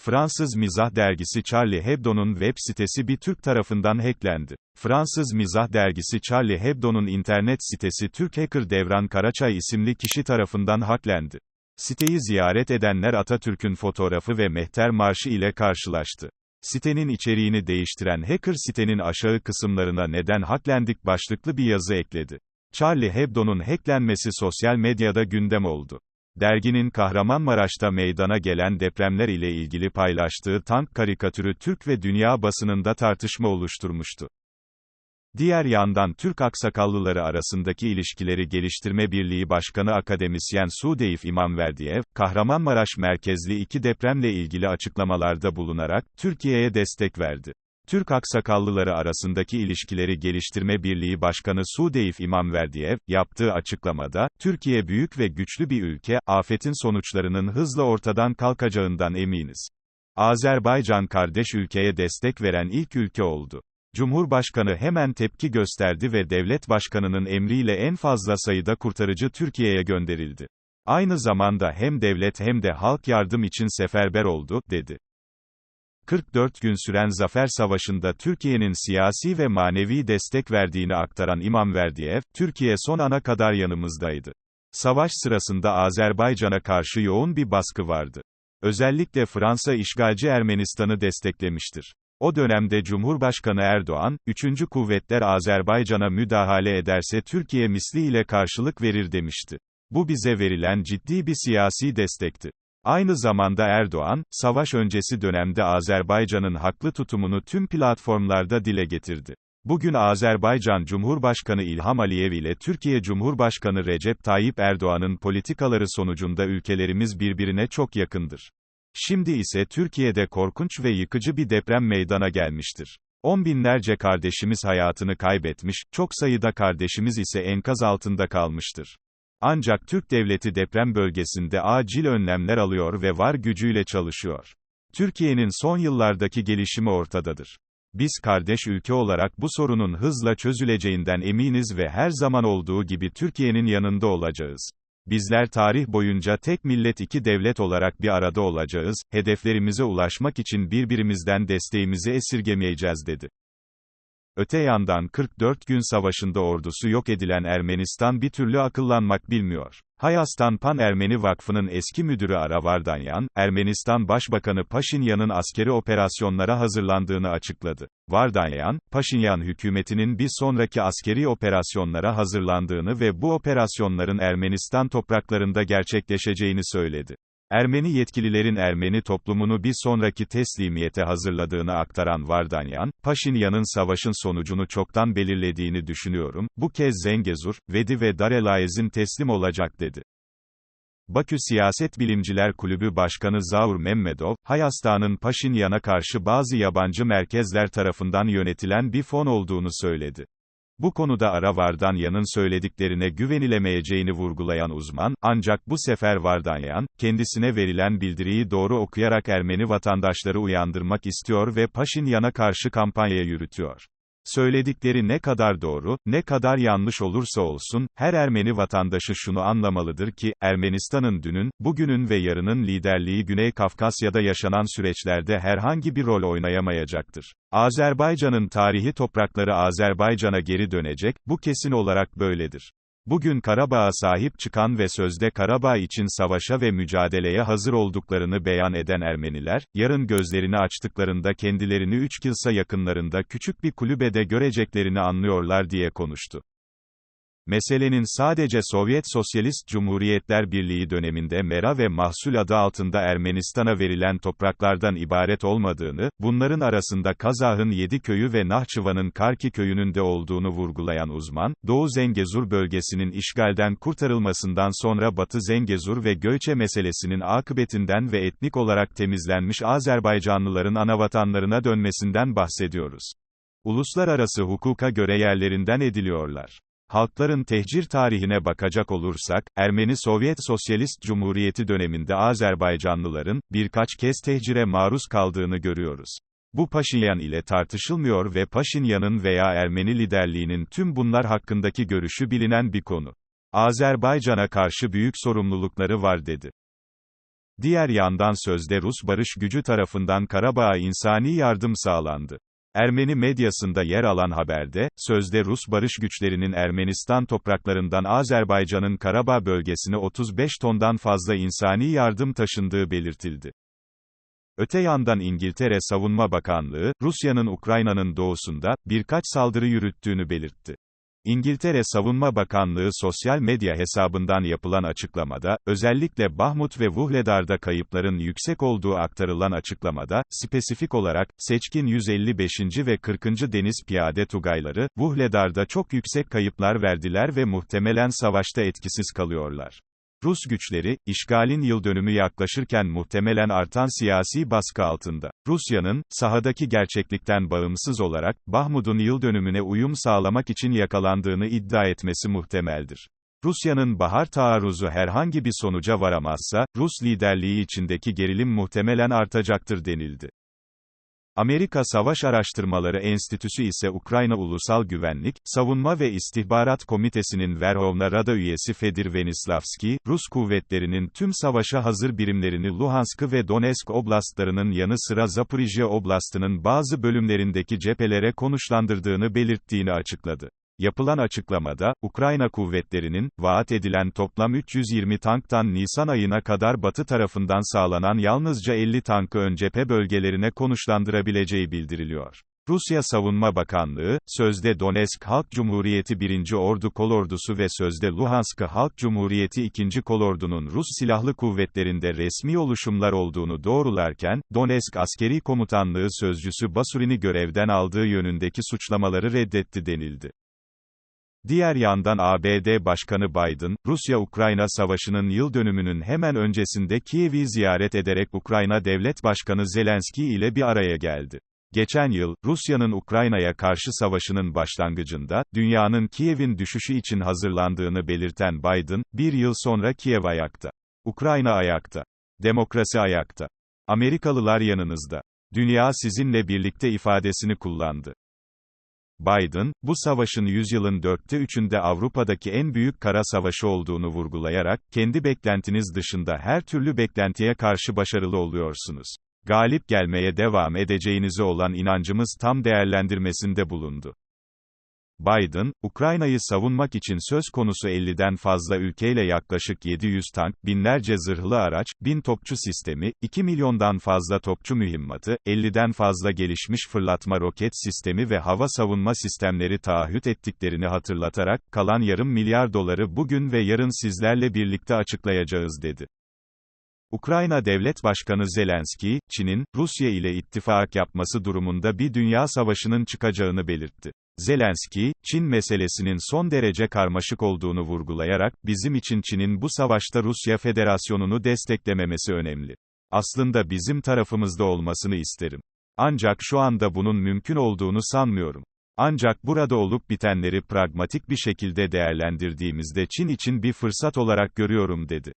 Fransız mizah dergisi Charlie Hebdo'nun web sitesi bir Türk tarafından hacklendi. Fransız mizah dergisi Charlie Hebdo'nun internet sitesi Türk hacker Devran Karaçay isimli kişi tarafından hacklendi. Siteyi ziyaret edenler Atatürk'ün fotoğrafı ve Mehter Marşı ile karşılaştı. Sitenin içeriğini değiştiren hacker sitenin aşağı kısımlarına neden hacklendik başlıklı bir yazı ekledi. Charlie Hebdo'nun hacklenmesi sosyal medyada gündem oldu. Derginin Kahramanmaraş'ta meydana gelen depremler ile ilgili paylaştığı tank karikatürü Türk ve dünya basınında tartışma oluşturmuştu. Diğer yandan Türk aksakallıları arasındaki ilişkileri geliştirme birliği başkanı akademisyen Sudeif İmamverdiyev, Kahramanmaraş merkezli iki depremle ilgili açıklamalarda bulunarak, Türkiye'ye destek verdi. Türk aksakallıları arasındaki ilişkileri geliştirme birliği başkanı Sudeif İmamverdiyev, yaptığı açıklamada, Türkiye büyük ve güçlü bir ülke, afetin sonuçlarının hızla ortadan kalkacağından eminiz. Azerbaycan kardeş ülkeye destek veren ilk ülke oldu. Cumhurbaşkanı hemen tepki gösterdi ve devlet başkanının emriyle en fazla sayıda kurtarıcı Türkiye'ye gönderildi. Aynı zamanda hem devlet hem de halk yardım için seferber oldu, dedi. 44 gün süren Zafer Savaşı'nda Türkiye'nin siyasi ve manevi destek verdiğini aktaran İmam Verdiyev, Türkiye son ana kadar yanımızdaydı. Savaş sırasında Azerbaycan'a karşı yoğun bir baskı vardı. Özellikle Fransa işgalci Ermenistan'ı desteklemiştir. O dönemde Cumhurbaşkanı Erdoğan, 3. kuvvetler Azerbaycan'a müdahale ederse Türkiye misliyle karşılık verir demişti. Bu bize verilen ciddi bir siyasi destekti. Aynı zamanda Erdoğan, savaş öncesi dönemde Azerbaycan'ın haklı tutumunu tüm platformlarda dile getirdi. Bugün Azerbaycan Cumhurbaşkanı İlham Aliyev ile Türkiye Cumhurbaşkanı Recep Tayyip Erdoğan'ın politikaları sonucunda ülkelerimiz birbirine çok yakındır. Şimdi ise Türkiye'de korkunç ve yıkıcı bir deprem meydana gelmiştir. On binlerce kardeşimiz hayatını kaybetmiş, çok sayıda kardeşimiz ise enkaz altında kalmıştır. Ancak Türk devleti deprem bölgesinde acil önlemler alıyor ve var gücüyle çalışıyor. Türkiye'nin son yıllardaki gelişimi ortadadır. Biz kardeş ülke olarak bu sorunun hızla çözüleceğinden eminiz ve her zaman olduğu gibi Türkiye'nin yanında olacağız. Bizler tarih boyunca tek millet iki devlet olarak bir arada olacağız, hedeflerimize ulaşmak için birbirimizden desteğimizi esirgemeyeceğiz dedi. Öte yandan 44 gün savaşında ordusu yok edilen Ermenistan bir türlü akıllanmak bilmiyor. Hayastan Pan Ermeni Vakfı'nın eski müdürü Ara Vardanyan, Ermenistan Başbakanı Paşinyan'ın askeri operasyonlara hazırlandığını açıkladı. Vardanyan, Paşinyan hükümetinin bir sonraki askeri operasyonlara hazırlandığını ve bu operasyonların Ermenistan topraklarında gerçekleşeceğini söyledi. Ermeni yetkililerin Ermeni toplumunu bir sonraki teslimiyete hazırladığını aktaran Vardanyan, Paşinyan'ın savaşın sonucunu çoktan belirlediğini düşünüyorum, bu kez Zengezur, Vedi ve Darelayez'in teslim olacak dedi. Bakü Siyaset Bilimciler Kulübü Başkanı Zaur Memmedov, Hayasta'nın Paşinyan'a karşı bazı yabancı merkezler tarafından yönetilen bir fon olduğunu söyledi. Bu konuda Ara Vardanyan'ın söylediklerine güvenilemeyeceğini vurgulayan uzman, ancak bu sefer Vardanyan, kendisine verilen bildiriyi doğru okuyarak Ermeni vatandaşları uyandırmak istiyor ve Paşinyan'a karşı kampanya yürütüyor. Söyledikleri ne kadar doğru, ne kadar yanlış olursa olsun, her Ermeni vatandaşı şunu anlamalıdır ki, Ermenistan'ın dünün, bugünün ve yarının liderliği Güney Kafkasya'da yaşanan süreçlerde herhangi bir rol oynayamayacaktır. Azerbaycan'ın tarihi toprakları Azerbaycan'a geri dönecek, bu kesin olarak böyledir. Bugün Karabağ'a sahip çıkan ve sözde Karabağ için savaşa ve mücadeleye hazır olduklarını beyan eden Ermeniler, yarın gözlerini açtıklarında kendilerini üç kilsa yakınlarında küçük bir kulübede göreceklerini anlıyorlar diye konuştu. Meselenin sadece Sovyet Sosyalist Cumhuriyetler Birliği döneminde Mera ve Mahsul adı altında Ermenistan'a verilen topraklardan ibaret olmadığını, bunların arasında Kazah'ın yedi köyü ve Nahçıvan'ın Karki köyünün de olduğunu vurgulayan uzman, Doğu Zengezur bölgesinin işgalden kurtarılmasından sonra Batı Zengezur ve Göçe meselesinin akıbetinden ve etnik olarak temizlenmiş Azerbaycanlıların anavatanlarına dönmesinden bahsediyoruz. Uluslararası hukuka göre yerlerinden ediliyorlar. Halkların tehcir tarihine bakacak olursak, Ermeni Sovyet Sosyalist Cumhuriyeti döneminde Azerbaycanlıların, birkaç kez tehcire maruz kaldığını görüyoruz. Bu Paşinyan ile tartışılmıyor ve Paşinyan'ın veya Ermeni liderliğinin tüm bunlar hakkındaki görüşü bilinen bir konu. Azerbaycan'a karşı büyük sorumlulukları var dedi. Diğer yandan sözde Rus barış gücü tarafından Karabağ'a insani yardım sağlandı. Ermeni medyasında yer alan haberde, sözde Rus barış güçlerinin Ermenistan topraklarından Azerbaycan'ın Karabağ bölgesine 35 tondan fazla insani yardım taşındığı belirtildi. Öte yandan İngiltere Savunma Bakanlığı, Rusya'nın Ukrayna'nın doğusunda, birkaç saldırı yürüttüğünü belirtti. İngiltere Savunma Bakanlığı sosyal medya hesabından yapılan açıklamada, özellikle Bahmut ve Vuhledar'da kayıpların yüksek olduğu aktarılan açıklamada, spesifik olarak, seçkin 155. ve 40. Deniz Piyade Tugayları, Vuhledar'da çok yüksek kayıplar verdiler ve muhtemelen savaşta etkisiz kalıyorlar. Rus güçleri, işgalin yıl dönümü yaklaşırken muhtemelen artan siyasi baskı altında. Rusya'nın, sahadaki gerçeklikten bağımsız olarak, Bahmud'un yıl dönümüne uyum sağlamak için yakalandığını iddia etmesi muhtemeldir. Rusya'nın bahar taarruzu herhangi bir sonuca varamazsa, Rus liderliği içindeki gerilim muhtemelen artacaktır denildi. Amerika Savaş Araştırmaları Enstitüsü ise Ukrayna Ulusal Güvenlik, Savunma ve İstihbarat Komitesi'nin Verhovna Rada üyesi Fedir Venislavski, Rus kuvvetlerinin tüm savaşa hazır birimlerini Luhansk ve Donetsk oblastlarının yanı sıra Zaporijye oblastının bazı bölümlerindeki cephelere konuşlandırdığını belirttiğini açıkladı. Yapılan açıklamada, Ukrayna kuvvetlerinin, vaat edilen toplam 320 tanktan Nisan ayına kadar Batı tarafından sağlanan yalnızca 50 tankı ön cephe bölgelerine konuşlandırabileceği bildiriliyor. Rusya Savunma Bakanlığı, sözde Donetsk Halk Cumhuriyeti 1. Ordu Kolordusu ve sözde Luhansk Halk Cumhuriyeti 2. Kolordu'nun Rus Silahlı Kuvvetlerinde resmi oluşumlar olduğunu doğrularken, Donetsk Askeri Komutanlığı Sözcüsü Basurin'i görevden aldığı yönündeki suçlamaları reddetti denildi. Diğer yandan ABD Başkanı Biden, Rusya-Ukrayna savaşının yıl dönümünün hemen öncesinde Kiev'i ziyaret ederek Ukrayna Devlet Başkanı Zelenski ile bir araya geldi. Geçen yıl, Rusya'nın Ukrayna'ya karşı savaşının başlangıcında, dünyanın Kiev'in düşüşü için hazırlandığını belirten Biden, bir yıl sonra Kiev ayakta. Ukrayna ayakta. Demokrasi ayakta. Amerikalılar yanınızda. Dünya sizinle birlikte ifadesini kullandı. Biden, bu savaşın yüzyılın dörtte üçünde Avrupa'daki en büyük kara savaşı olduğunu vurgulayarak, kendi beklentiniz dışında her türlü beklentiye karşı başarılı oluyorsunuz. Galip gelmeye devam edeceğinize olan inancımız tam değerlendirmesinde bulundu. Biden, Ukrayna'yı savunmak için söz konusu 50'den fazla ülkeyle yaklaşık 700 tank, binlerce zırhlı araç, 1000 topçu sistemi, 2 milyondan fazla topçu mühimmatı, 50'den fazla gelişmiş fırlatma roket sistemi ve hava savunma sistemleri taahhüt ettiklerini hatırlatarak, kalan yarım milyar doları bugün ve yarın sizlerle birlikte açıklayacağız dedi. Ukrayna Devlet Başkanı Zelenski, Çin'in, Rusya ile ittifak yapması durumunda bir dünya savaşının çıkacağını belirtti. Zelenski, Çin meselesinin son derece karmaşık olduğunu vurgulayarak, bizim için Çin'in bu savaşta Rusya Federasyonu'nu desteklememesi önemli. Aslında bizim tarafımızda olmasını isterim. Ancak şu anda bunun mümkün olduğunu sanmıyorum. Ancak burada olup bitenleri pragmatik bir şekilde değerlendirdiğimizde Çin için bir fırsat olarak görüyorum dedi.